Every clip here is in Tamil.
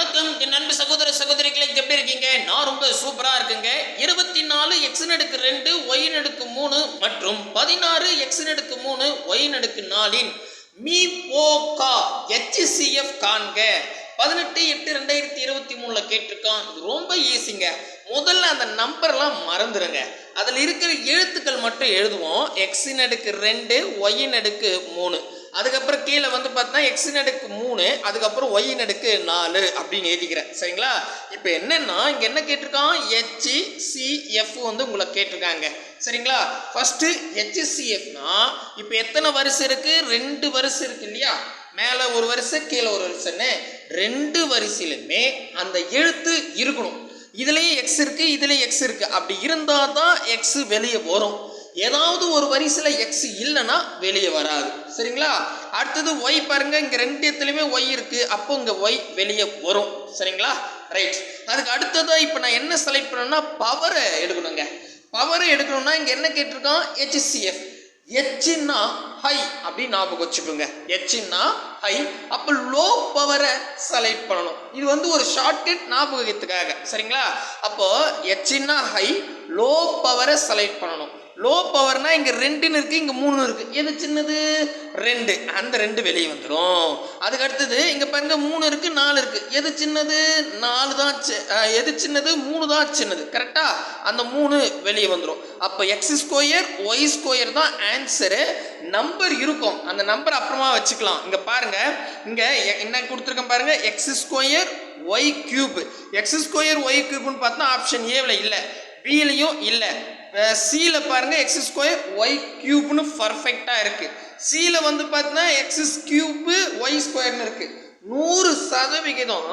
வணக்கம். என் அன்பு சகோதர சகோதரிகளை எப்படி இருக்கீங்க? நான் ரொம்ப சூப்பரா இருக்குங்க. இருபத்தி நாலு எக்ஸ் நடுக்கு ரெண்டு ஒய் நடுக்கு மூணு மற்றும் பதினாறு எக்ஸ் நடுக்கு மூணு ஒய் நடுக்கு நாலின் மீ போகா ஹெச்சிசிஎஃப் காண்க. பதினெட்டு எட்டு ரெண்டாயிரத்தி இருபத்தி மூணுல கேட்டிருக்கான். இது ரொம்ப ஈஸிங்க முதல்ல அந்த நம்பர்லாம் மறந்துடுங்க அதில் இருக்கிற எழுத்துக்கள் மட்டும் எழுதுவோம். எக்ஸின் அடுக்கு ரெண்டு ஒய்யின் அடுக்கு மூணு. அதுக்கப்புறம் கீழே வந்து பார்த்தீங்கன்னா எக்ஸ் நடுக்கு மூணு அதுக்கப்புறம் ஒய் நடுக்கு நாலு அப்படின்னு எழுதிக்கிறேன். சரிங்களா? இப்போ என்னென்னா இங்கே என்ன கேட்டிருக்கான்? ஹெச்சி சிஎஃப் வந்து உங்களை கேட்டிருக்காங்க. சரிங்களா? ஃபஸ்ட்டு ஹெச்சிசிஎஃப்னா இப்போ எத்தனை வரிசை இருக்குது ரெண்டு வரிசை இருக்கு இல்லையா? மேலே ஒரு வரிசை கீழே ஒரு வரிசைன்னு ரெண்டு வரிசையிலுமே அந்த எழுத்து இருக்கணும். இதுலேயும் எக்ஸ் இருக்குது இதுலேயும் எக்ஸ் இருக்குது அப்படி இருந்தால் தான் எக்ஸ் வெளியே வரும். ஏதாவது ஒரு வரிசையில் எக்ஸ் இல்லைன்னா வெளியே வராது. சரிங்களா? அடுத்தது ஒய் பாருங்க இங்கே ரெண்டு இடத்துலையுமே ஒய் இருக்கு. அப்போ இங்கே ஒய் வெளியே வரும். சரிங்களா? ரைட் அதுக்கு அடுத்ததாக இப்போ நான் என்ன செலக்ட் பண்ணேன்னா பவரை எடுக்கணுங்க. பவரை எடுக்கணும்னா இங்கே என்ன கேட்டிருக்கான்? ஹெச்சிஎஃப் ஹெச்னா ஹை அப்படின்னு ஞாபகம் வச்சுக்கோங்க. ஹெச்னா ஹை அப்போ லோ பவரை செலக்ட் பண்ணணும். இது வந்து ஒரு ஷார்ட்கட் ஞாபகத்துக்காக. சரிங்களா? அப்போ ஹெச்னா ஹை லோ பவரை செலக்ட் பண்ணணும். லோ பவர்னா இங்கே ரெண்டுன்னு இருக்குது இங்கே மூணு இருக்குது எது சின்னது? ரெண்டு. அந்த ரெண்டு வெளியே வந்துடும் அதுக்கு அடுத்தது இங்கே பாருங்க மூணு இருக்குது நாலு இருக்குது எது சின்னது? நாலு தான் சி- எது சின்னது? மூணு தான் சின்னது. கரெக்டாக அந்த மூணு வெளியே வந்துடும் அப்போ எக்ஸ் ஸ்கொயர் ஒய் ஸ்கொயர் தான் ஆன்சரு நம்பர் இருக்கும். அந்த நம்பர் அப்புறமா வச்சுக்கலாம். இங்கே பாருங்க. இங்கே என்ன கொடுத்துருக்கேன் பாருங்க? X square y cube x square y கியூப்னு பார்த்தா ஆப்ஷன் ஏவில் இல்லை. பிலையும் இல்லை. சியில் பாருங்க எக்ஸ் ஸ்கொயர் ஒய் கியூப்னு பர்ஃபெக்டாக இருக்கு. சியில் வந்து பார்த்தீங்கன்னா எக்ஸ் கியூப்பு ஒய் ஸ்கொயர்னு இருக்கு. நூறு சதவிகிதம்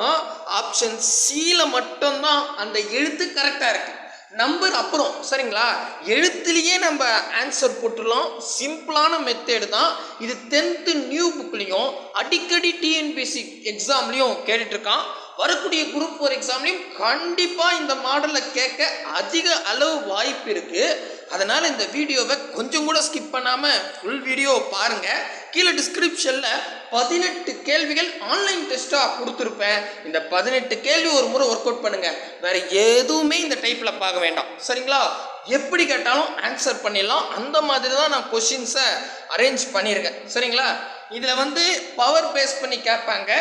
ஆப்ஷன் சியில் மட்டும்தான் அந்த எழுத்து கரெக்டாக இருக்கு. நம்பர் அப்புறம் சரிங்களா? எழுத்துலேயே நம்ம ஆன்சர் போட்டுடலாம். சிம்பிளான மெத்தேடு தான். இது டென்த்து நியூ புக்லேயும் அடிக்கடி டிஎன்பிசி எக்ஸாம்லேயும் கேட்டுட்ருக்கான் வரக்கூடிய குரூப் ஃபோர் எக்ஸாம்லையும் கண்டிப்பாக இந்த மாடலில் கேட்க அதிக அளவு வாய்ப்பு இருக்குது அதனால் இந்த வீடியோவை கொஞ்சம் கூட ஸ்கிப் பண்ணாமல் ஃபுல் வீடியோ பாருங்கள் கீழே டிஸ்கிரிப்ஷனில் பதினெட்டு கேள்விகள் ஆன்லைன் டெஸ்ட்டாக கொடுத்துருப்பேன். இந்த பதினெட்டு கேள்வி ஒரு முறை ஒர்க் அவுட் பண்ணுங்கள் வேறு எதுவுமே இந்த டைப்பில் பார்க்க வேண்டாம். சரிங்களா? எப்படி கேட்டாலும் ஆன்சர் பண்ணிடலாம். அந்த மாதிரி தான் நான் கொஷின்ஸை அரேஞ்ச் பண்ணியிருக்கேன். சரிங்களா? இதில் வந்து பவர் பேஸ் பண்ணி கேட்பாங்க.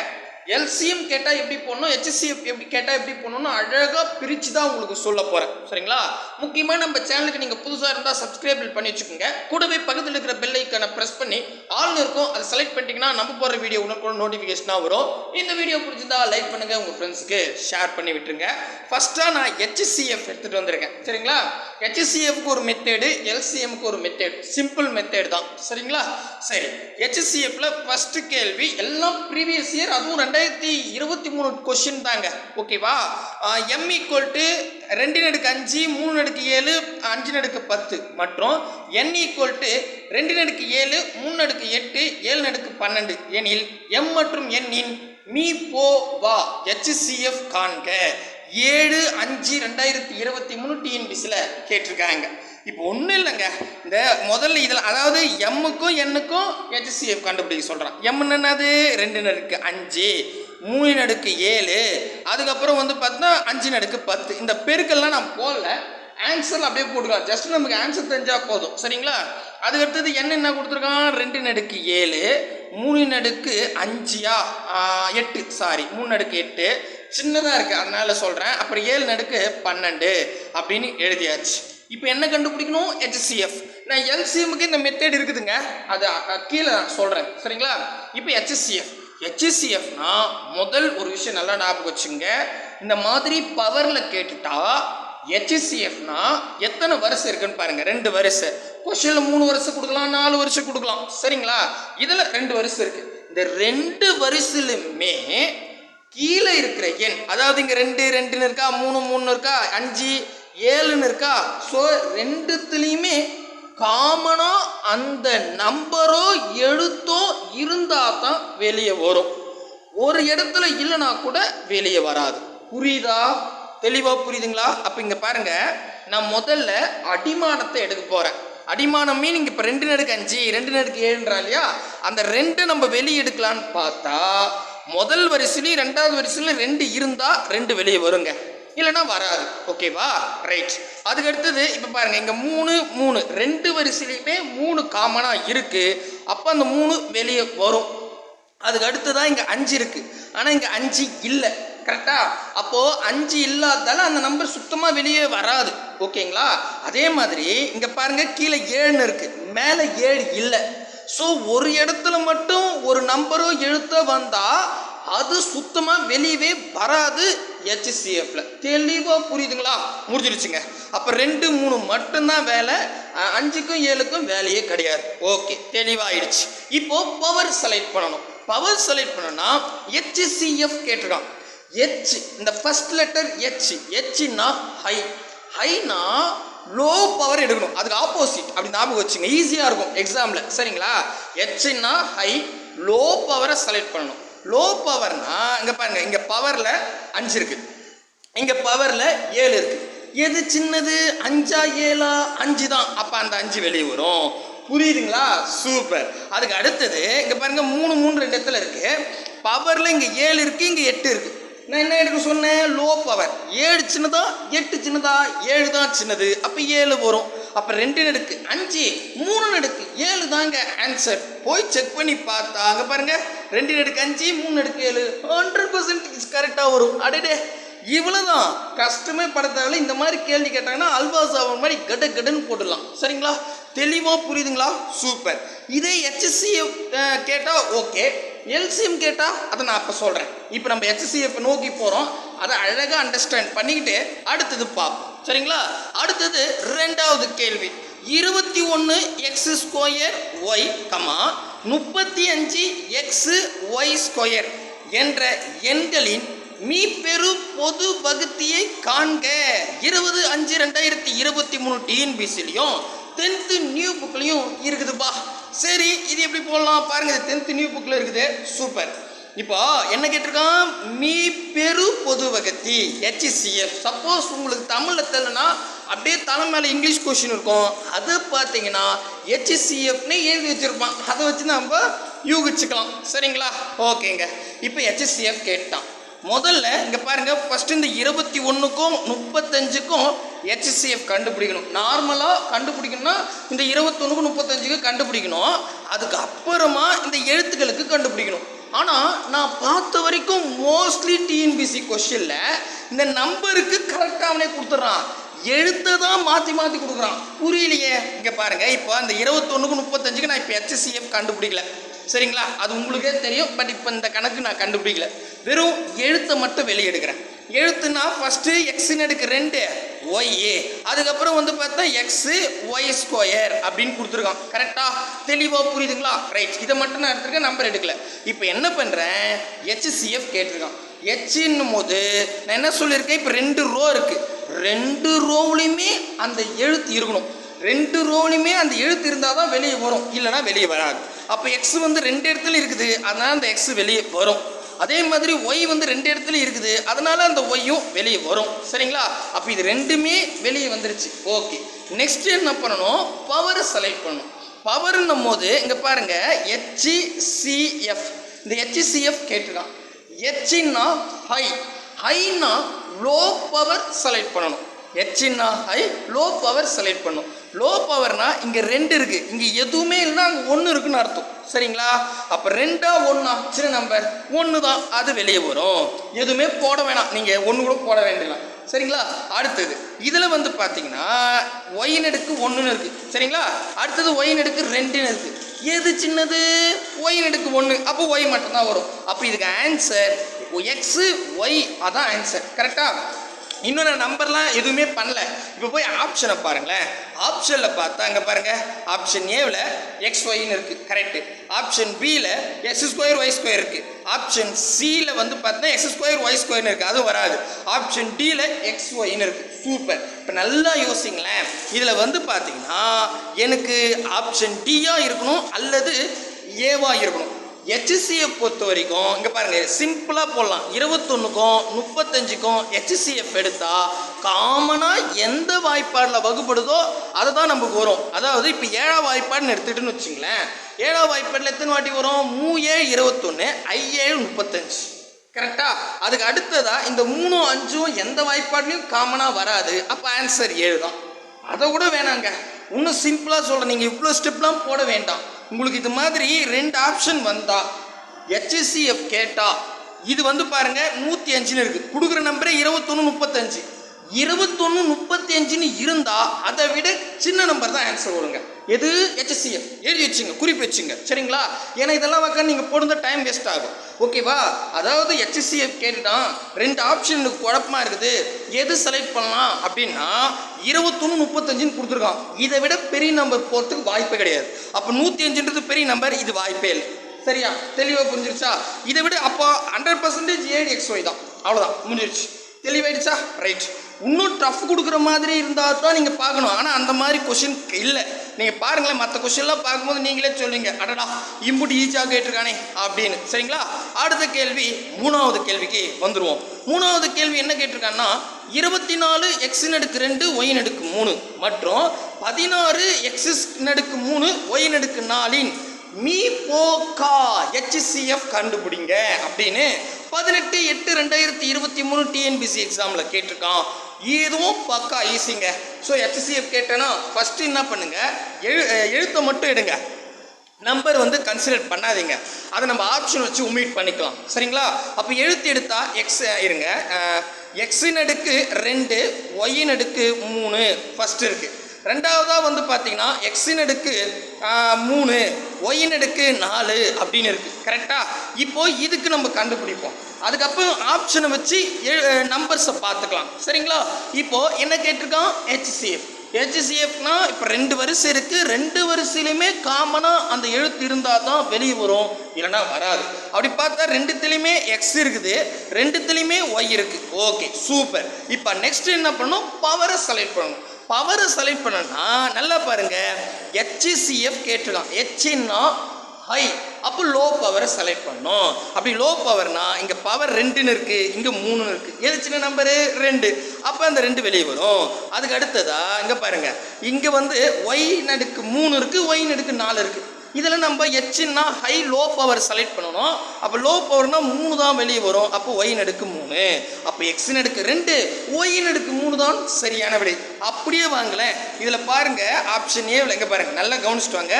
எல்சிஎம் கேட்டால் எப்படி போடணும்? ஹெச்சிஎஃப் எப்படி கேட்டால் எப்படி போடணும்னு அழகாக பிரித்து தான் உங்களுக்கு சொல்ல போகிறேன் சரிங்களா? முக்கியமாக நம்ம சேனலுக்கு நீங்கள் புதுசாக இருந்தால் சப்ஸ்கிரைப் பண்ணி வச்சுக்கோங்க. கூடவே பக்கத்தில் இருக்கிற பெல் ஐக்கானை ப்ரெஸ் பண்ணி ஆல்னு இருக்கும் அதை செலக்ட் பண்ணிட்டீங்கன்னா நம்ம போகிற வீடியோ உனக்கு நோட்டிஃபிகேஷனாக வரும். இந்த வீடியோ பிடிச்சிருந்தா லைக் பண்ணுங்கள் உங்கள் ஃப்ரெண்ட்ஸுக்கு ஷேர் பண்ணி விட்டுருங்க. ஃபஸ்ட்டாக நான் ஹெச்சிசிஎஃப் எடுத்துகிட்டு வந்திருக்கேன். சரிங்களா? ஹெச்சிசிஎஃப்க்கு ஒரு மெத்தேடு எல்சிஎம்க்கு ஒரு மெத்தேடு சிம்பிள் மெத்தேடு தான். சரிங்களா? சரி. ஹெச்சிசிஎஃப்ல ஃபர்ஸ்ட் கேள்வி எல்லாம் ப்ரீவியஸ் இயர் அதுவும் ரெண்டாயிரத்தி இருபத்தி மூணு கொஷின் தாங்க. ஓகேவா எம் ஈக்குவல் டு ரெண்டு நடுக்கு அஞ்சு மூணு நடுக்கு ஏழு அஞ்சு நடுக்கு பத்து. மற்றும் என் ஈக்குவல் டு ரெண்டு நடுக்கு ஏழு மூணு நடுக்கு எட்டு ஏழு நடுக்கு பன்னெண்டு. எனில் எம் மற்றும் எண்ணின் மீ போ வா? ஹெச்சிசிஎஃப் காண்க. ஏழு அஞ்சு ரெண்டாயிரத்தி இருபத்தி மூணு டிஎன்பிசியில் கேட்டிருக்காங்க. இப்போ ஒன்றும் இல்லைங்க. இந்த முதல்ல இதில் அதாவது எம்முக்கும் எண்ணுக்கும் ஹெச்சிஎஃப் கண்டுபிடிக்க சொல்கிறான் எம் என்னது? ரெண்டு நடுக்கு அஞ்சு மூணு நடுக்கு ஏழு அதுக்கப்புறம் வந்து பார்த்தோன்னா அஞ்சு நடுக்கு பத்து. இந்த பெருக்கெல்லாம் நான் போடல. ஆன்சர் அப்படியே போட்டுக்கலாம். ஜஸ்ட் நமக்கு ஆன்சர் தெரிஞ்சால் போதும். சரிங்களா? அதுக்கு அடுத்தது என்ன என்ன கொடுத்துருக்கான்? ரெண்டு நடுக்கு ஏழு மூணு நடுக்கு அஞ்சியா எட்டு சாரி மூணு நடுக்கு எட்டு சின்னதாக இருக்குது அதனால் சொல்கிறேன் அப்புறம் ஏழு நடுக்கு பன்னெண்டு அப்படின்னு எழுதியாச்சு. இப்போ என்ன கண்டுபிடிக்கணும்? ஹெச்சிஎஃப் நான் எல்சிஎம்க்கு இந்த மெத்தேட் இருக்குதுங்க. அது கீழே நான் சொல்கிறேன் சரிங்களா? இப்போ ஹெச்சிஎஃப் ஹெச்சிஎஃப்னா முதல் ஒரு விஷயம் நல்லா ஞாபகம் வச்சுங்க இந்த மாதிரி பவரில் கேட்டுட்டா ஹெச்சிஎஃப்னா எத்தனை வருஷம் இருக்குன்னு பாருங்க. ரெண்டு வருஷம் கொஸ்டினில் மூணு வருஷம் கொடுக்கலாம் நாலு வருஷம் கொடுக்கலாம். சரிங்களா? இதில் ரெண்டு வருஷம் இருக்குது இந்த ரெண்டு வருஷலுமே கீழே இருக்கிற எண் அதாவது இங்கே ரெண்டு ரெண்டுன்னு இருக்கா மூணு மூணு இருக்கா அஞ்சு ஏழுன்னு இருக்கா ஸோ ரெண்டுத்துலேயுமே காமனோ அந்த நம்பரோ எழுத்தோ இருந்தால் தான் வெளியே வரும். ஒரு இடத்துல இல்லைனா கூட வெளியே வராது. புரியுதா? தெளிவாக புரியுதுங்களா? அப்போ இங்கே பாருங்க நான் முதல்ல அடிமானத்தை எடுக்க போகிறேன் அடிமானம் மீன் இங்கே இப்போ ரெண்டு நடுக்கு அஞ்சு ரெண்டு நடுக்கு ஏழுன்றா இல்லையா? அந்த ரெண்டு நம்ம வெளியே எடுக்கலான்னு பார்த்தா முதல் வரிசையிலையும் ரெண்டாவது வரிசையிலும் ரெண்டு இருந்தா ரெண்டு வெளியே வருங்க. இல்லைன்னா வராது. ஓகேவா ரைட் அதுக்கு அடுத்தது இப்போ பாருங்க இங்கே மூணு மூணு. ரெண்டு வரிசையிலையுமே மூணு காமனாக இருக்கு. அப்போ அந்த மூணு வெளியே வரும். அதுக்கு அடுத்ததான் இங்கே அஞ்சு இருக்கு. ஆனால் இங்கே அஞ்சு இல்லை. கரெக்டா அப்போ அஞ்சு இல்லாதால அந்த நம்பர் சுத்தமாக வெளியே வராது. ஓகேங்களா அதே மாதிரி இங்கே பாருங்க கீழே ஏழுன்னு இருக்கு. மேலே ஏழு இல்லை. ஸோ ஒரு இடத்துல மட்டும் ஒரு நம்பரோ எழுத்தோ வந்தா அது சுத்தமாக வெளியவே வராது ஹெச்சிசிஎஃப்ல தெளிவாக புரியுதுங்களா? முடிஞ்சிருச்சுங்க. அப்போ ரெண்டு மூணு மட்டும்தான் வேலை. அஞ்சுக்கும் ஏழுக்கும் வேலையே கிடையாது. ஓகே தெளிவாயிடுச்சு. இப்போ பவர் செலக்ட் பண்ணணும். பவர் செலக்ட் பண்ணணும்னா ஹெச்சிசிஎஃப் கேட்டுருக்கான். ஹெச் இந்த ஃபஸ்ட் லெட்டர் ஹெச் ஹெச்னா ஹை ஹைனா லோ பவர் எடுக்கணும். அதுக்கு ஆப்போசிட் அப்படி ஞாபகம் வச்சுங்க. ஈஸியாக இருக்கும். எக்ஸாமில் சரிங்களா? ஹெச்னா ஹை லோ பவரை செலக்ட் பண்ணணும். லோ பவர்னா இங்கே பாருங்க. இங்கே பவரில் அஞ்சு இருக்குது இங்கே பவரில் ஏழு இருக்குது எது சின்னது? அஞ்சா ஏழா? அஞ்சு தான். அப்போ அந்த அஞ்சு வெளியே வரும். புரியுதுங்களா? சூப்பர் அதுக்கு அடுத்தது இங்கே பாருங்கள் மூணு மூணு ரெண்டு இடத்துல இருக்குது பவரில் இங்கே ஏழு இருக்குது இங்கே எட்டு இருக்குது நான் என்ன எடுக்க சொன்னேன்? லோ பவர் ஏழு சின்னதா எட்டு சின்னதா ஏழு தான் சின்னது. அப்போ ஏழு வரும். அப்போ ரெண்டு நடுக்கு அஞ்சு மூணு நடுக்கு ஏழு தாங்க ஆன்சர் போய் செக் பண்ணி பார்த்தா அங்கே பாருங்க. ரெண்டு நடுக்கு அஞ்சு மூணு நடுக்கு ஏழு. ஹண்ட்ரட் பர்சன்ட் கரெக்டாக வரும். அடடே. இவ்வளோதான் கஷ்டமே பட இந்த மாதிரி கேள்வி கேட்டாங்கன்னா அல்வா சாவன் மாதிரி கட கடன்னு போட்டுடலாம். சரிங்களா? தெளிவாக புரியுதுங்களா? சூப்பர் இதே ஹெச்எஸ்சியை கேட்டால் ஓகே எல்சிஎம் கேட்டால் அதை நான் அப்போ சொல்கிறேன் இப்போ நம்ம ஹெச்சிஎஃப் நோக்கி போகிறோம் அதை அழகாக அண்டர்ஸ்டாண்ட் பண்ணிக்கிட்டு அடுத்தது பார்ப்போம். சரிங்களா? அடுத்தது ரெண்டாவது கேள்வி. இருபத்தி ஒன்று எக்ஸ் ஸ்கொயர் ஒய் கமா முப்பத்தி அஞ்சு எக்ஸ் ஒய் ஸ்கொயர் என்ற எண்களின் மீப்பெரு பொது வகுத்தியை காண்க. இருபது அஞ்சு ரெண்டாயிரத்தி இருபத்தி மூணு டிஎன்பிசிலையும் டென்த்து நியூ புக்லையும் இருக்குதுப்பா. சரி இது எப்படி போடலாம்? பாருங்க டென்த்து நியூ புக்கில் இருக்குது. சூப்பர் இப்போ என்ன கேட்டிருக்கான்? மீ பெரு பொது வகத்தி ஹெச்சிசிஎஃப் சப்போஸ் உங்களுக்கு தமிழில் தெரியலனா அப்படியே தலை மேலே இங்கிலீஷ் கொஷின் இருக்கும். அது பார்த்தீங்கன்னா ஹெச்சிசிஎஃப்னு எழுதி வச்சிருப்பான். அதை வச்சு நம்ம யூகிச்சுக்கலாம். சரிங்களா? ஓகேங்க. இப்போ ஹெச்சிசிஎஃப் கேட்டான். முதல்ல இங்கே பாருங்க ஃபர்ஸ்ட் இந்த இருபத்தி ஒன்றுக்கும் முப்பத்தஞ்சுக்கும் ஹெச்சிஎஃப் கண்டுபிடிக்கணும். நார்மலாக கண்டுபிடிக்கணும்னா இந்த இருபத்தொன்றுக்கு முப்பத்தஞ்சுக்கு கண்டுபிடிக்கணும். அதுக்கு அப்புறமா இந்த எழுத்துக்களுக்கு கண்டுபிடிக்கணும். ஆனால் நான் பார்த்த வரைக்கும் மோஸ்ட்லி டிஎன்பிசி கொஷினில் இந்த நம்பருக்கு கரெக்டாக அவனே கொடுத்துட்றான். எழுத்தை தான் மாற்றி மாற்றி கொடுக்குறான். புரியலையே. இங்கே பாருங்கள் இப்போ அந்த இருபத்தொன்னுக்கு முப்பத்தஞ்சுக்கு நான் இப்போ ஹெச்சிஎஃப் கண்டுபிடிக்கல. சரிங்களா? அது உங்களுக்கே தெரியும். பட் இப்போ இந்த கணக்கு நான் கண்டுபிடிக்கல. வெறும் எழுத்தை மட்டும் வெளியே எடுக்கிறேன். எழுத்துனா ஃபஸ்ட்டு எக்ஸின் எடுக்க ரெண்டு. ஒய்ஏ அதுக்கப்புறம் வந்து பார்த்தா எக்ஸு ஒய் ஸ்கொயர் அப்படின்னு கொடுத்துருக்கான். கரெக்டாக தெளிவாக புரியுதுங்களா? ரைட் இதை மட்டும் நான் எடுத்திருக்கேன் நம்பர் எடுக்கல. இப்போ என்ன பண்ணுறேன் ஹெச்சிசிஎஃப் கேட்டிருக்கான். ஹெச்ன்னும் போது நான் என்ன சொல்லியிருக்கேன்? இப்போ ரெண்டு ரோ இருக்குது ரெண்டு ரோவுலையுமே அந்த எழுத்து இருக்கணும். ரெண்டு ரோலையுமே அந்த எழுத்து இருந்தால் தான் வெளியே வரும். இல்லைன்னா வெளியே வராது. அப்போ எக்ஸ் வந்து ரெண்டு இடத்துல இருக்குது. அதனால் அந்த எக்ஸ் வெளியே வரும். அதே மாதிரி ஒய் வந்து ரெண்டு இடத்துல இருக்குது. அதனால அந்த ஒய்யும் வெளியே வரும். சரிங்களா? அப்போ இது ரெண்டுமே வெளியே வந்துருச்சு. ஓகே நெக்ஸ்ட் என்ன பண்ணணும்? பவரை செலக்ட் பண்ணணும். பவர்னும் போது இங்கே பாருங்க ஹெச்சிசிஎஃப் இந்த ஹெச்சிசிஎஃப் கேட்டிருக்கான். ஹெச்சின்னா ஹை ஹைனா லோ பவர் செலக்ட் பண்ணணும். ஹெச்சின்னா ஹை லோ பவர் செலக்ட் பண்ணணும். லோ பவர்னா இங்கே ரெண்டு இருக்குது இங்கே எதுவுமே இல்லைன்னா அங்கே ஒன்று இருக்குன்னு அர்த்தம். சரிங்களா? அப்போ ரெண்டா ஒன்றா சின்ன நம்பர் ஒன்று தான் அது வெளியே வரும். எதுவுமே போட வேணாம். நீங்கள் ஒன்று கூட போட வேண்டியலாம் சரிங்களா? அடுத்தது இதில் வந்து பார்த்தீங்கன்னா ஒய் நெடுக்கு ஒன்றுன்னு இருக்குது சரிங்களா? அடுத்தது ஒய் நெடுக்கு ரெண்டுன்னு இருக்குது எது சின்னது? ஒய் நெடுக்கு ஒன்று அப்போ ஒய் மட்டும்தான் வரும். அப்போ இதுக்கு ஆன்சர் எக்ஸு ஒய் அதான் ஆன்சர் கரெக்டாக இன்னும் நான் நம்பர்லாம் எதுவுமே பண்ணல. இப்போ போய் ஆப்ஷனை பாருங்களேன். ஆப்ஷனில் பார்த்தா அங்கே பாருங்க. ஆப்ஷன் ஏவில் எக்ஸ் ஒய்னு இருக்குது கரெக்டு ஆப்ஷன் பியில் எக்ஸ் ஸ்கொயர் ஒய் ஸ்கொயர் இருக்குது ஆப்ஷன் சியில் வந்து பார்த்தா எக்ஸ் ஸ்கொயர் ஒய் ஸ்கொயர்னு இருக்குது அது வராது. ஆப்ஷன் டியில் எக்ஸ் ஒய்னு இருக்குது சூப்பர் இப்போ நல்லா யோசிங்களேன். இதில் வந்து பார்த்தீங்கன்னா எனக்கு ஆப்ஷன் டியாக இருக்கணும் அல்லது ஏவாக இருக்கணும். ஹெச்சிசிஎஃப் பொறுத்த வரைக்கும் இங்கே பாருங்க சிம்பிளாக போடலாம். இருபத்தொன்னுக்கும் முப்பத்தஞ்சுக்கும் ஹெச்சிசிஎஃப் எடுத்தால் காமனாக எந்த வாய்ப்பாடில் வகுப்படுதோ அதை தான் நமக்கு வரும். அதாவது இப்போ ஏழாம் வாய்ப்பாடுன்னு எடுத்துகிட்டுன்னு வச்சுங்களேன் ஏழாம் வாய்ப்பாடில் எத்தனை வாட்டி வரும்? மூ ஏழு இருபத்தொன்று ஐ ஏழு முப்பத்தஞ்சு. கரெக்டா அதுக்கு அடுத்ததா இந்த மூணும் அஞ்சும் எந்த வாய்ப்பாடுலையும் காமனாக வராது. அப்போ ஆன்சர் ஏழு தான். அதை கூட வேணாங்க. இன்னும் சிம்பிளாக சொல்கிறேன் நீங்கள் இவ்வளோ ஸ்டெப்லாம் போட வேண்டாம். உங்களுக்கு இது மாதிரி ரெண்டு ஆப்ஷன் வந்தா ஹெச்எஸ்சிஎஃப் கேட்டா இது வந்து பாருங்க நூற்றி அஞ்சுன்னு இருக்குது கொடுக்குற நம்பரே இருபத்தொன்று முப்பத்தஞ்சு. இருபத்தொன்று முப்பத்தி அஞ்சுன்னு இருந்தா அதை விட சின்ன நம்பர் தான் ஆன்சர் வருங்க. எது? ஹெச்எஸ்சிஎஃப் எழுதி வச்சுங்க குறிப்பு வச்சுங்க. சரிங்களா? ஏன்னா இதெல்லாம் உட்காந்து நீங்கள் போடுறது டைம் வேஸ்ட் ஆகும். ஓகேவா அதாவது ஹெச்எஸ்சிஎஃப் கேட்டுட்டான் ரெண்டு ஆப்ஷன் எனக்கு குழப்பமா இருக்குது. எது செலக்ட் பண்ணலாம் அப்படின்னா இருபத்தொன்று முப்பத்தஞ்சுன்னு கொடுத்துருக்கான். இதை விட பெரிய நம்பர் போகிறதுக்கு வாய்ப்பே கிடையாது. அப்போ நூற்றி அஞ்சுன்றது பெரிய நம்பர் இது வாய்ப்பே இல்லை. சரியா? தெளிவாக புரிஞ்சிருச்சா? இதை விட அப்போ ஹண்ட்ரட் பர்சன்டேஜ் ஏடி எக்ஸ் ஒய் தான். அவ்வளோதான் முடிஞ்சிருச்சு. தெளிவாயிடுச்சா? ரைட் இன்னும் டஃப் கொடுக்குற மாதிரி இருந்தால் தான் நீங்கள் பார்க்கணும். ஆனால் அந்த மாதிரி கொஷின் இல்லை. நீங்கள் பாருங்களேன் மற்ற கொஷின்லாம் பார்க்கும்போது நீங்களே சொல்லுவீங்க அடடா இம்புட்டு ஈஸியாக கேட்டிருக்கானே அப்படின்னு. சரிங்களா? அடுத்த கேள்வி மூணாவது கேள்விக்கு வந்துடுவோம் மூணாவது கேள்வி என்ன கேட்டிருக்கான்னா இருபத்தி நாலு எக்ஸ் நடுக்கு ரெண்டு ஒய் நடுக்கு மூணு மற்றும் பதினாறு எக்ஸ் நடுக்கு மூணு ஒய் நடுக்கு நாலின் மீ போகா ஹெச்சிசிஎஃப் கண்டுபிடிங்க அப்படின்னு பதினெட்டு எட்டு ரெண்டாயிரத்தி இருபத்தி மூணு டிஎன்பிசி எக்ஸாமில் கேட்டிருக்கான். இதுவும் பக்கா ஈஸிங்க ஸோ ஹெச்சிஎஃப் கேட்டேன்னா ஃபஸ்ட்டு என்ன பண்ணுங்க? எழு எழுத்தை மட்டும் எடுங்க. நம்பர் வந்து கன்சிடர் பண்ணாதீங்க. அதை நம்ம ஆப்ஷன் வச்சு உமீட் பண்ணிக்கலாம். சரிங்களா? அப்போ எழுத்து எடுத்தா எக்ஸ் இருங்க. எக்ஸின் அடுக்கு ரெண்டு ஒய்யின் அடுக்கு மூணு ஃபஸ்ட்டு இருக்குது ரெண்டாவதாக வந்து பார்த்தீங்கன்னா எக்ஸின் அடுக்கு மூணு. ஒய்யின் அடுக்கு நாலு அப்படின்னு இருக்குது கரெக்டாக இப்போ இதுக்கு நம்ம கண்டுபிடிப்போம். அதுக்கப்புறம் ஆப்ஷனை வச்சு நம்பர்ஸை பார்த்துக்கலாம். சரிங்களா? இப்போ என்ன கேட்டிருக்கான்? ஹெச்சிசிஎஃப் ஹெச்சிசிஎஃப்னா இப்போ ரெண்டு வரிசை இருக்குது ரெண்டு வரிசையிலுமே காமனாக அந்த எழுத்து இருந்தால் தான் வெளியே வரும். இல்லைன்னா வராது. அப்படி பார்த்தா ரெண்டுத்துலேயுமே எக்ஸ் இருக்குது. ரெண்டுத்துலேயுமே ஒய் இருக்குது ஓகே சூப்பர் இப்போ நெக்ஸ்ட் என்ன பண்ணணும்? பவரை செலக்ட் பண்ணணும். பவரை செலக்ட் பண்ணனா நல்லா பாருங்க ஹெச்சிசிஎஃப் கேட்டுலாம் ஹெச்இன்னா ஹை அப்போ லோ பவரை செலக்ட் பண்ணோம். அப்படி லோ பவர்னா இங்கே பவர் ரெண்டுன்னு இருக்குது இங்கே மூணுன்னு இருக்குது எது சின்ன நம்பரு ரெண்டு. அப்போ அந்த ரெண்டு வெளியே வரும். அதுக்கு அடுத்ததா இங்கே பாருங்க. இங்கே வந்து ஒய் நடுக்கு மூணு இருக்குது ஒய் நடுக்கு நாலு இருக்குது இதில் நம்ம எச்சின்னா ஹை லோ பவர் செலக்ட் பண்ணணும். அப்போ லோ பவர்னா மூணு தான் வெளியே வரும். அப்போ ஒய் நடுக்கு மூணு. அப்போ எக்ஸ் நடுக்கு ரெண்டு. ஒய் நடுக்கு மூணு தான் சரியான விடை. அப்படியே வாங்கலேன் இதில் பாருங்க ஆப்ஷன் ஏ எங்கே பாருங்க. நல்லா கவனிச்சுட்டு வாங்க.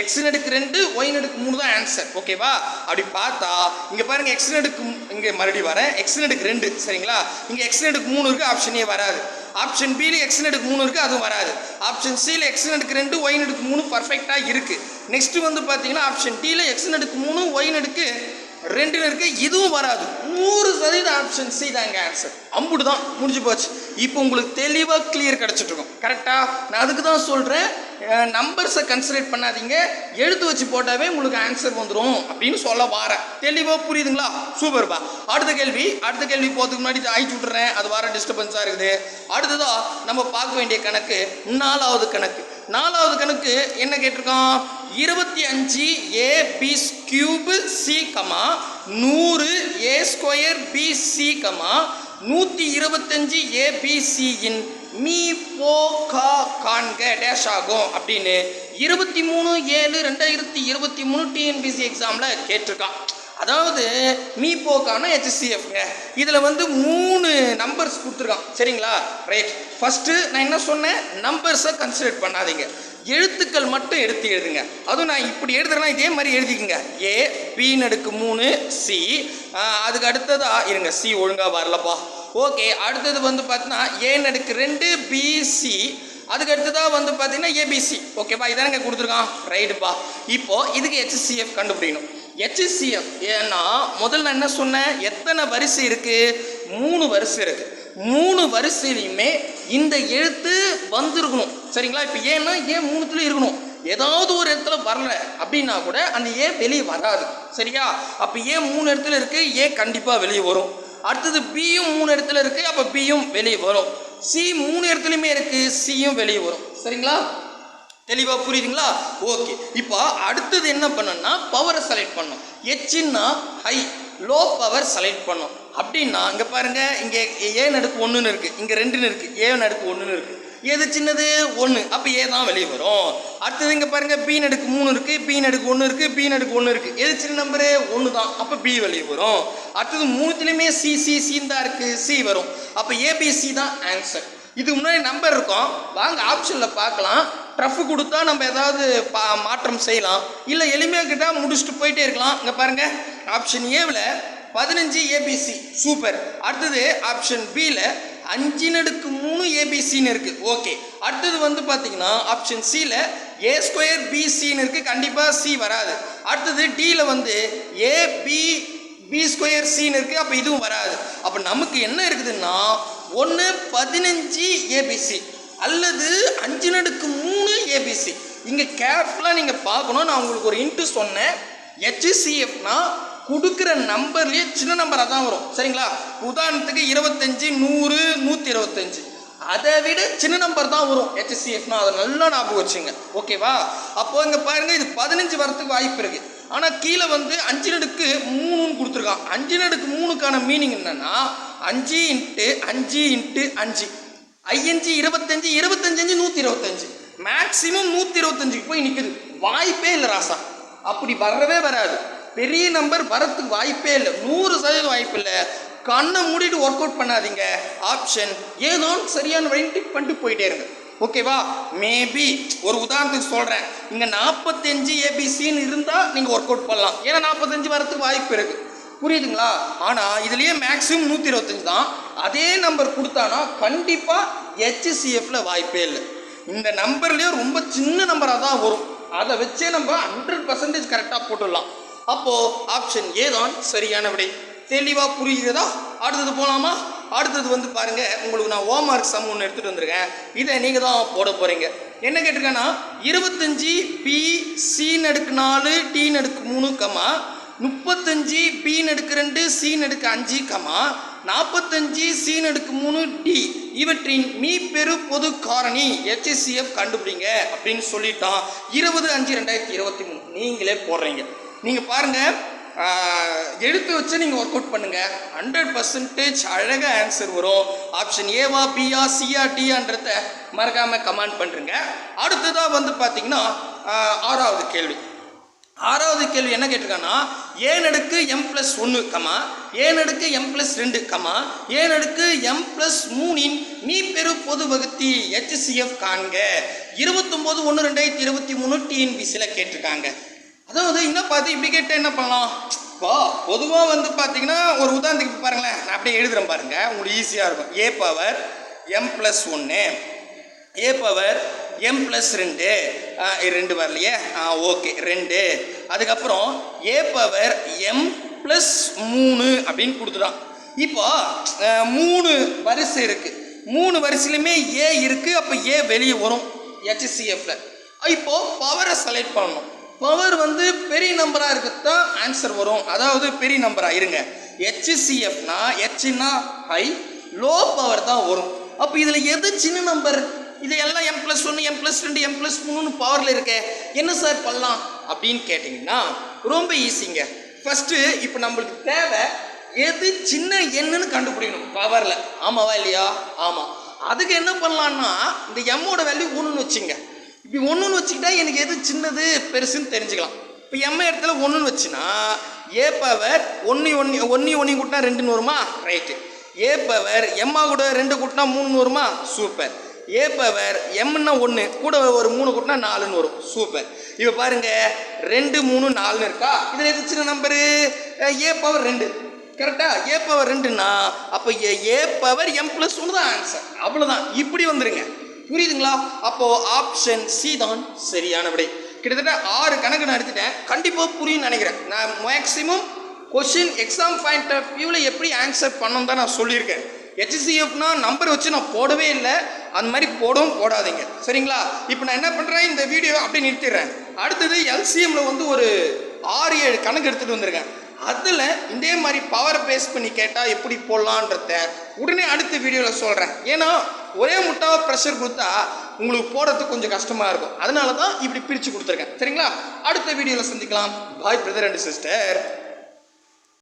எக்ஸ் நடுக்கு ரெண்டு ஒய் நடுக்கு மூணு தான் ஆன்சர் ஓகேவா அப்படி பார்த்தா இங்கே பாருங்க எக்ஸ் நடுக்கு இங்கே மறுபடியும் வரேன். எக்ஸ் நடுக்கு ரெண்டு. சரிங்களா? இங்கே எக்ஸ் நடுக்கு மூணு இருக்குது ஆப்ஷனே வராது. ஆப்ஷன் பியில் எக்ஸன் எடுக்கு மூணு இருக்குது அதுவும் வராது. ஆப்ஷன் சியில் எக்ஸன் எடுக்கு ரெண்டு ஒயின் எடுக்கு மூணு பர்ஃபெக்டாக இருக்குது நெக்ஸ்ட்டு வந்து பார்த்தீங்கன்னா ஆப்ஷன் டியில் எக்ஸன் எடுக்கு மூணு ஒயின் எடுக்கு ரெண்டுன்னு இருக்கு இதுவும் வராது. நூறு சதவீதம் ஆப்ஷன் சி தாங்க ஆன்சர் அம்புட்டு தான் முடிஞ்சு போச்சு. இப்போ உங்களுக்கு தெளிவாக கிளியர் கிடச்சிட்ருக்கும் கரெக்டாக நான் அதுக்கு தான் சொல்கிறேன் நம்பர்ஸை கன்சிடர் பண்ணாதீங்க. எழுத்து வச்சு போட்டாவே உங்களுக்கு ஆன்சர் வந்துடும் அப்படின்னு சொல்ல வாரேன். தெளிவாக புரியுதுங்களா? சூப்பர்ப்பா அடுத்த கேள்வி அடுத்த கேள்வி போகிறதுக்கு முன்னாடி இதை ஆயிட்டு விட்டுறேன். அது வர டிஸ்டர்பன்ஸாக இருக்குது. அடுத்ததாக நம்ம பார்க்க வேண்டிய கணக்கு நாலாவது கணக்கு. நாலாவது கணக்கு என்ன கேட்டிருக்கோம் இருபத்தி அஞ்சு A B cube C comma நூறு A square B C comma நூற்றி இருபத்தஞ்சி ஏபிசியின் மீ போ கா காண்க டேஷ் ஆகும் அப்படின்னு இருபத்தி மூணு ஏழு ரெண்டாயிரத்தி இருபத்தி மூணு டிஎன்பிசி எக்ஸாமில் கேட்டிருக்கான். அதாவது மீ போக்கான ஹெச்சிஎஃப்ங்க இதில் வந்து மூணு நம்பர்ஸ் கொடுத்துருக்கான். சரிங்களா? ரைட் ஃபஸ்ட்டு நான் என்ன சொன்னேன்? நம்பர்ஸை கன்சிடர் பண்ணாதீங்க. எழுத்துக்கள் மட்டும் எடுத்து எழுதுங்க. அதுவும் நான் இப்படி எழுதுறேன்னா இதே மாதிரி எழுதிக்கங்க. ஏ பி நடுக்கு மூணு சி. அதுக்கு அடுத்ததா இருங்க சி ஒழுங்காக வரலப்பா. ஓகே அடுத்தது வந்து பார்த்தீங்கன்னா ஏ நடுக்கு ரெண்டு பிசி அதுக்கு அடுத்ததாக வந்து பார்த்தீங்கன்னா ஏபிசி ஓகேப்பா இதானங்க கொடுத்துருக்கான். ரைட்டுப்பா. இப்போது இதுக்கு ஹெச்சிஎஃப் கண்டுபிடிக்கணும். ஹெச்சிஎஃப் ஏன்னா முதல்ல நான் என்ன சொன்னேன்? எத்தனை வரிசை இருக்குது மூணு வரிசை இருக்குது மூணு வரிசையிலையுமே இந்த எழுத்து வந்திருக்கணும். சரிங்களா? இப்போ ஏன்னா ஏன் மூணுத்துல இருக்கணும். ஏதாவது ஒரு இடத்துல வரல அப்படின்னா கூட அந்த ஏ வெளியே வராது. சரியா? அப்போ ஏ மூணு இடத்துல இருக்குது ஏ கண்டிப்பாக வெளியே வரும். அடுத்தது பியும் மூணு இடத்துல இருக்குது அப்போ பியும் வெளியே வரும். சி மூணு இடத்துலையுமே இருக்குது சியும் வெளியே வரும். சரிங்களா? தெளிவாக புரியுதுங்களா? ஓகே. இப்போ அடுத்தது என்ன பண்ணணும்னா பவரை செலக்ட் பண்ணும். எச்சின்னா ஹை லோ பவர் செலக்ட் பண்ணணும் அப்படின்னா இங்கே பாருங்கள் இங்கே ஏன் அடுக்கு ஒன்றுன்னு இருக்குது இங்கே ரெண்டுன்னு இருக்குது ஏன் அடுக்கு ஒன்றுன்னு இருக்குது எது சின்னது? ஒன்று அப்போ ஏ தான் வெளியே வரும். அடுத்தது இங்கே பாருங்க பி நடுக்கு மூணு இருக்கு பி நடுக்கு ஒன்று இருக்கு பி நடுக்கு ஒன்று இருக்கு. எது சின்ன நம்பரு ஒன்று தான். அப்போ பி வெளியே வரும். அடுத்தது மூணுத்துலேயுமே சி சி சின்னு தான் இருக்கு. சி வரும். அப்போ ஏபிசி தான் ஆன்சர் இதுக்கு முன்னாடி நம்பர் இருக்கும். வாங்க ஆப்ஷனில் பார்க்கலாம். ட்ரஃப் கொடுத்தா நம்ம ஏதாவது பா மாற்றம் செய்யலாம். இல்லை எளிமையாக கிட்டால் முடிச்சுட்டு போயிட்டே இருக்கலாம். இங்கே பாருங்க ஆப்ஷன் ஏவில் பதினஞ்சு ஏபிசி சூப்பர் அடுத்தது ஆப்ஷன் பியில் அஞ்சு நடுக்கு மூணு ஏபிசின்னு இருக்கு. ஓகே அடுத்தது வந்து பார்த்தீங்கன்னா ஆப்ஷன் சியில் ஏ ஸ்கொயர் பிசின்னு இருக்கு. கண்டிப்பாக சி வராது. அடுத்தது டியில் வந்து ஏபி பி ஸ்கொயர் சின்னு இருக்கு. அப்போ இதுவும் வராது. அப்போ நமக்கு என்ன இருக்குதுன்னா ஒன்று பதினஞ்சு ஏபிசி அல்லது அஞ்சு நடுக்கு மூணு ஏபிசி இங்கே கேர்ஃபுல்லாக நீங்கள் பார்க்கணும். நான் உங்களுக்கு ஒரு இன்ட்டு சொன்னேன். ஹெச்சிசிஎஃப்னா கொடுக்குற நம்பர்லேயே சின்ன நம்பராக தான் வரும். சரிங்களா? உதாரணத்துக்கு இருபத்தஞ்சி நூறு நூற்றி இருபத்தஞ்சி அதை விட சின்ன நம்பர் தான் வரும். ஹெச்சிஎஃப்னா அதை நல்லா ஞாபகம் வச்சுங்க. ஓகேவா அப்போ இங்கே பாருங்கள் இது பதினஞ்சு வரத்துக்கு வாய்ப்பு இருக்குது ஆனால் கீழே வந்து அஞ்சு நடுக்கு மூணுன்னு கொடுத்துருக்கான் அஞ்சு நடுக்கு மூணுக்கான மீனிங் என்னென்னா அஞ்சு இன்ட்டு அஞ்சு இன்ட்டு அஞ்சு. ஐயஞ்சு இருபத்தஞ்சு இருபத்தஞ்சு நூற்றி இருபத்தஞ்சு மேக்ஸிமம் நூற்றி இருபத்தஞ்சுக்கு போய் நிற்குது வாய்ப்பே இல்லை ராசா. அப்படி வரவே வராது. பெரிய நம்பர் வரத்துக்கு வாய்ப்பே இல்லை. நூறு சதவீதம் வாய்ப்பு இல்லை. கண்ணை மூடிட்டு ஒர்க் அவுட் பண்ணாதீங்க. ஆப்ஷன் ஏதோ சரியான வழி டிக் பண்ணிட்டு போயிட்டே இருங்க. ஓகேவா மேபி ஒரு உதாரணத்துக்கு சொல்கிறேன் இங்கே நாற்பத்தஞ்சு ஏபிசின்னு இருந்தால் நீங்கள் ஒர்க் அவுட் பண்ணலாம். ஏன்னா நாற்பத்தஞ்சு வரத்துக்கு வாய்ப்பு இருக்குது புரியுதுங்களா? ஆனால் இதுலேயே மேக்ஸிமம் நூற்றி இருபத்தஞ்சு தான். அதே நம்பர் கொடுத்தானா கண்டிப்பாக ஹெச்சிசிஎஃப்பில் வாய்ப்பே இல்லை. இந்த நம்பர்லேயே ரொம்ப சின்ன நம்பராக தான் வரும். அதை வச்சே நம்ம ஹண்ட்ரட் பர்சன்டேஜ் கரெக்டாக போட்டுடலாம். அப்போது ஆப்ஷன் ஏ தான் சரியான விடை தெளிவாக புரிகிறதா? அடுத்தது போகலாமா அடுத்தது வந்து பாருங்க உங்களுக்கு நான் ஹோம்ஒர்க் சம் ஒன்று எடுத்துகிட்டு வந்திருக்கேன். இதை நீங்கள் தான் போட போகிறீங்க என்ன கேட்டிருக்கேன்னா இருபத்தஞ்சி பி சி நடுக்கு நாலு டி நடுக்கு மூணு கமா முப்பத்தஞ்சு பி நடுக்கு ரெண்டு சி நடுக்கு அஞ்சு கமா நாற்பத்தஞ்சு சி நடுக்கு மூணு டி இவற்றின் மீ பெரு பொது காரணி ஹெச்சிசிஎஃப் கண்டுபிடிங்க அப்படின்னு சொல்லிட்டான். இருபது அஞ்சு ரெண்டாயிரத்தி இருபத்தி மூணு. நீங்களே போடுறீங்க. நீங்கள் பாருங்கள் எழுத்து வச்சு நீங்கள் ஒர்க் அவுட் பண்ணுங்கள் ஹண்ட்ரட் பர்சன்டேஜ் அழகாக ஆன்சர் வரும். ஆப்ஷன் ஏவா பிஆர் சியா டியான்றத மறக்காமல் கமெண்ட் பண்ணுறங்க அடுத்ததாக வந்து பார்த்தீங்கன்னா ஆறாவது கேள்வி. ஆறாவது கேள்வி என்ன கேட்டிருக்காங்கன்னா ஏன் அடுக்கு எம் ப்ளஸ் ஒன்று கமா ஏன் அடுக்கு எம் ப்ளஸ் ரெண்டு கமா ஏன் அடுக்கு எம் ப்ளஸ் மூணின் மீ பெரு பொது வகுத்தி ஹெச்சிஎஃப் காண்க. இருபத்தொம்போது ஒன்று ரெண்டாயிரத்தி இருபத்தி மூணு டிஎன்பிசியில் கேட்டிருக்காங்க. அதாவது என்ன பார்த்து இப்படி கேட்டால் என்ன பண்ணலாம்? இப்போ பொதுவாக வந்து பார்த்தீங்கன்னா ஒரு உதாரணத்துக்கு பாருங்களேன். நான் அப்படியே எழுதுகிறேன் பாருங்க. உங்களுக்கு ஈஸியாக இருக்கும். ஏ பவர் எம் ப்ளஸ் ஒன்று ஏ பவர் எம் ப்ளஸ் ரெண்டு. ஆ, ரெண்டு வரலையே ஆ ஓகே ரெண்டு. அதுக்கப்புறம் ஏ பவர் எம் ப்ளஸ் மூணு அப்படின்னு கொடுத்துட்டான். இப்போ மூணு வரிசை இருக்குது மூணு வரிசையிலுமே ஏ இருக்குது அப்போ ஏ வெளியே வரும். ஹெச்சிஎஃப்ல இப்போது பவரை செலக்ட் பண்ணணும். பவர் வந்து பெரிய நம்பராக இருக்கிறது தான் ஆன்சர் வரும். அதாவது பெரிய நம்பராக இருங்க. ஹெச்சிசிஎஃப்னா ஹெச்னா ஹை லோ பவர் தான் வரும். அப்போ இதில் எது சின்ன நம்பர் இது எல்லாம் எம் ப்ளஸ் ஒன்று எம் ப்ளஸ் ரெண்டு எம் ப்ளஸ் மூணுன்னு பவரில் இருக்கே. என்ன சார் பண்ணலாம்? அப்படின்னு கேட்டிங்கன்னா ரொம்ப ஈஸிங்க ஃபஸ்ட்டு இப்போ நம்மளுக்கு தேவை எது சின்ன எண்ணுன்னு கண்டுபிடிக்கணும் பவரில் ஆமாவா இல்லையா? ஆமாம் அதுக்கு என்ன பண்ணலான்னா இந்த எம்மோட வேல்யூ ஒன்றுன்னு வச்சுங்க. இப்படி ஒன்றுன்னு வச்சுக்கிட்டா எனக்கு எது சின்னது பெருசுன்னு தெரிஞ்சுக்கலாம். இப்போ எம்ஐ இடத்துல ஒன்றுன்னு வச்சுன்னா ஏ பவர் ஒன்று ஒன்று ஒன்று ஒன்று கூட்டினா ரெண்டுன்னு வருமா ரைட்டு ஏ பவர் எம்மா கூட ரெண்டு கூட்டினா மூணுன்னு வருமா சூப்பர் ஏ பவர் எம்னா ஒன்று கூட ஒரு மூணு கூட்டினா நாலுன்னு வரும் சூப்பர் இப்போ பாருங்க ரெண்டு மூணு நாலுன்னு இருக்கா? இதில் எது சின்ன நம்பரு ஏ பவர் ரெண்டு. கரெக்டா ஏ பவர் ரெண்டுன்னா அப்போ A A power M plus ஒன்று தான் ஆன்சர் அவ்வளோதான் இப்படி வந்துருங்க. புரியுதுங்களா? அப்போ ஆப்ஷன் சி தான் சரியான விடை கிட்டத்தட்ட ஆறு கணக்கு நான் எடுத்துட்டேன். கண்டிப்பாக புரியும்னு நினைக்கிறேன். நான் maximum question exam point of வியூவில் எப்படி ஆன்சர் பண்ணணும் தான் நான் சொல்லியிருக்கேன். ஹெச்சிசிஎஃப்னா நம்பர் வச்சு நான் போடவே இல்லை. அந்த மாதிரி போடவும் போடாதீங்க. சரிங்களா? இப்போ நான் என்ன பண்ணுறேன் இந்த வீடியோவை அப்படியே நிறுத்திடுறேன். அடுத்தது எல்சிஎம்ல வந்து ஒரு ஆறு ஏழு கணக்கு எடுத்துகிட்டு வந்திருக்கேன். அதில் இதே மாதிரி பவரை பேஸ் பண்ணி கேட்டால் எப்படி போடலான்றத உடனே அடுத்த வீடியோவில் சொல்கிறேன் ஏன்னா ஒரே முட்டாவை ப்ரெஷர் கொடுத்தா உங்களுக்கு போடுறதுக்கு கொஞ்சம் கஷ்டமாக இருக்கும். அதனால தான் இப்படி பிரித்து கொடுத்துருக்கேன். சரிங்களா? அடுத்த வீடியோவில் சந்திக்கலாம். பாய் பிரதர் அண்ட் சிஸ்டர்